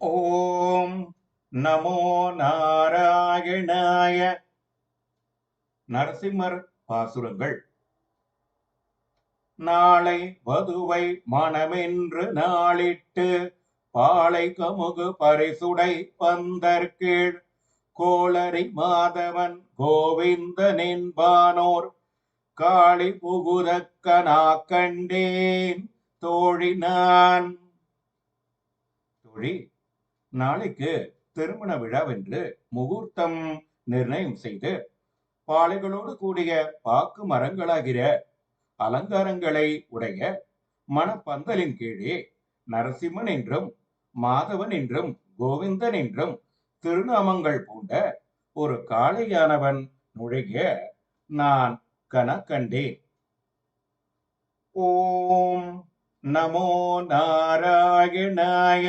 ஓம் நமோ நாராயணாய நரசிம்மர் பாசுரங்கள். நாளை வதுவை மனமென்று நாளிட்டு பாளை கமுகு பரிசுடை பந்தற்கீழ். கோளரி மாதவன் கோவிந்தனின்பானோர் காளி புகுதக்கனா கண்டேன் தோழி நான். தோழி நாளைக்கு திருமண விழாவென்று முகூர்த்தம் நிர்ணயம் செய்து பாளைகளோடு கூடிய பாக்கு மரங்களாகிற அலங்காரங்களை உடைய மணப்பந்தலின் கீழே நரசிம்மன் என்றும் மாதவன் என்றும் கோவிந்தன் என்றும் திருநாமங்கள் பூண்ட ஒரு காளையானவன் நுழைய நான் கனக்கண்டேன். ஓம் நமோ நாராயணாய